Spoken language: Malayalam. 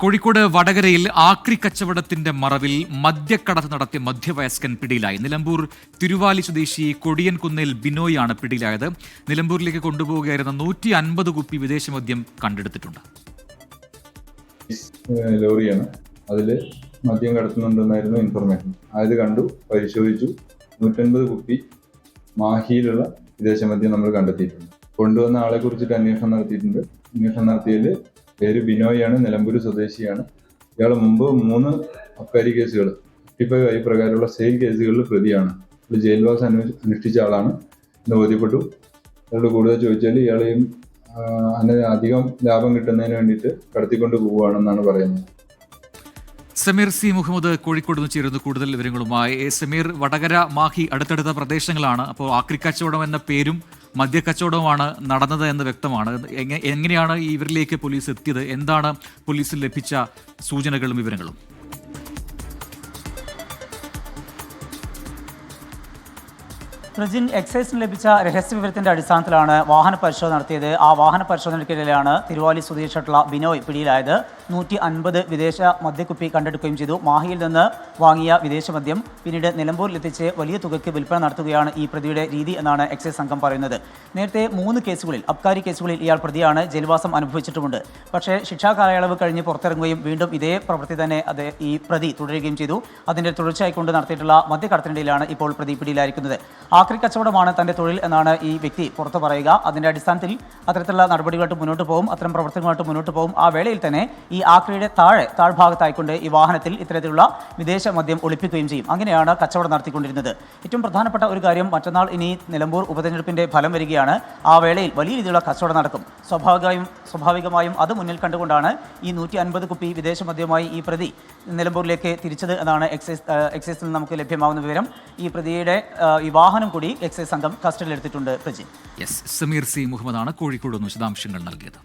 കോഴിക്കോട് വടകരയിൽ ആക്രി കച്ചവടത്തിന്റെ മറവിൽ മദ്യക്കടത്ത് നടത്തിയ മധ്യവയസ്കൻ പിടിയിലായി. നിലമ്പൂർ തിരുവാലി സ്വദേശി കൊടിയൻകുന്നേൽ ബിനോയാണ് പിടിയിലായത്. നിലമ്പൂരിലേക്ക് കൊണ്ടുപോവുകയായിരുന്ന നൂറ്റി അൻപത് കുപ്പി വിദേശ മദ്യം കണ്ടെടുത്തിട്ടുണ്ട്. ലോറിയാണ്. അതിൽ മദ്യം കടത്തുന്നുണ്ടെന്നായിരുന്നു ഇൻഫർമേഷൻ അത് കണ്ടു പരിശോധിച്ചു. നൂറ്റൻപത് കുപ്പി മാഹിയിലുള്ള വിദേശ മദ്യം നമ്മൾ കണ്ടെത്തിയിട്ടുണ്ട്. കൊണ്ടുവന്ന ആളെ കുറിച്ചിട്ട് അന്വേഷണം നടത്തിയിട്ടുണ്ട്. അന്വേഷണം നടത്തിയതിൽ പേര് ബിനോയാണ് നിലമ്പൂർ സ്വദേശിയാണ്. ഇയാൾ മുമ്പ് മൂന്ന് അബ്കാരി കേസുകൾ ഫിഫ്റ്റി ഫൈവ് ഐ പ്രകാരമുള്ള സെയിൽ കേസുകളിൽ പ്രതിയാണ്. ഇത് ജയിൽവാസം അന്വേഷ- അനുഷ്ഠിച്ച ആളാണ് എന്ന് ബോധ്യപ്പെട്ടു. അയാളോട് കൂടുതൽ ചോദിച്ചാൽ ഇയാളെയും അധികം ലാഭം കിട്ടുന്നതിന് വേണ്ടിയിട്ട് കടത്തിക്കൊണ്ട് പോവുകയാണെന്നാണ് പറയുന്നത്. സമീർ സി. മുഹമ്മദ് കോഴിക്കോട് നിന്ന് ചേരുന്നു കൂടുതൽ വിവരങ്ങളുമായി. സമീർ വടകര മാഹി അടുത്തടുത്ത പ്രദേശങ്ങളാണ്. അപ്പോൾ ആക്രി കച്ചവടം എന്ന പേരും മദ്യക്കച്ചവടവുമാണ് നടന്നത് എന്ന് വ്യക്തമാണ്. എങ്ങ- എങ്ങനെയാണ് ഇവരിലേക്ക് പോലീസ് എത്തിയത്? എന്താണ് പോലീസിൽ ലഭിച്ച സൂചനകളും വിവരങ്ങളും? പ്രജിൻ എക്സൈസിന് ലഭിച്ച രഹസ്യ വിവരത്തിന്റെ അടിസ്ഥാനത്തിലാണ് വാഹന പരിശോധന നടത്തിയത്. ആ വാഹന പരിശോധനയ്ക്കിടയിലാണ് തിരുവാലി സ്വദേശിയായിട്ടുള്ള ബിനോയ് പിടിയിലായത്. നൂറ്റി അൻപത് വിദേശ മദ്യക്കുപ്പി കണ്ടെടുക്കുകയും ചെയ്തു. മാഹിയിൽ നിന്ന് വാങ്ങിയ വിദേശ മദ്യം പിന്നീട് നിലമ്പൂരിലെത്തിച്ച് വലിയ തുകയ്ക്ക് വിൽപ്പന നടത്തുകയാണ് ഈ പ്രതിയുടെ രീതി എന്നാണ് എക്സൈസ് സംഘം പറയുന്നത്. നേരത്തെ മൂന്ന് കേസുകളിൽ അബ്കാരി കേസുകളിൽ ഇയാൾ പ്രതിയാണ് ജയിൽവാസം അനുഭവിച്ചിട്ടുമുണ്ട്. പക്ഷേ ശിക്ഷാ കാലയളവ് കഴിഞ്ഞ് പുറത്തിറങ്ങുകയും വീണ്ടും ഇതേ പ്രവൃത്തി തന്നെ അത് ഈ പ്രതി തുടരുകയും ചെയ്തു. അതിന്റെ തുടർച്ചയായിക്കൊണ്ട് നടത്തിയിട്ടുള്ള മദ്യക്കടത്തിനിടയിലാണ് ഇപ്പോൾ പ്രതി പിടിയിലായിരിക്കുന്നത്. ആക്രി കച്ചവടമാണ് തന്റെ തൊഴിൽ എന്നാണ് ഈ വ്യക്തി പുറത്തു പറയുക. അതിന്റെ അടിസ്ഥാനത്തിൽ അത്തരത്തിലുള്ള നടപടികളായിട്ട് മുന്നോട്ട് പോകും അത്തരം പ്രവർത്തനങ്ങളായിട്ട് മുന്നോട്ട് പോകും. ആ വേളയിൽ തന്നെ ഈ ആക്രിയുടെ താഴെ താഴ്ഭാഗത്തായിക്കൊണ്ട് ഈ വാഹനത്തിൽ ഇത്തരത്തിലുള്ള വിദേശ മദ്യം ഒളിപ്പിക്കുകയും ചെയ്യും. അങ്ങനെയാണ് കച്ചവടം നടത്തിക്കൊണ്ടിരുന്നത്. ഏറ്റവും പ്രധാനപ്പെട്ട ഒരു കാര്യം മറ്റന്നാൾ ഇനി നിലമ്പൂർ ഉപതെരഞ്ഞെടുപ്പിന്റെ ഫലം വരികയാണ്. ആ വേളയിൽ വലിയ രീതിയിലുള്ള കച്ചവടം നടക്കും. സ്വാഭാവികമായും സ്വാഭാവികമായും അത് മുന്നിൽ കണ്ടുകൊണ്ടാണ് ഈ നൂറ്റി അൻപത് കുപ്പി വിദേശ മദ്യവുമായി ഈ പ്രതി നിലമ്പൂരിലേക്ക് തിരിച്ചത് എന്നാണ് എക്സൈസ് എക്സൈസിൽ നമുക്ക് ലഭ്യമാകുന്ന വിവരം. ഈ പ്രതിയുടെ ഈ വാഹനം കൂടി എക്സൈസ് സംഘം കസ്റ്റഡിയിലെടുത്തിട്ടുണ്ട് പ്രജി യെസ് സമീർ സി മുഹമ്മദാണ് കോഴിക്കോട് വിശദാംശങ്ങൾ നൽകിയത്.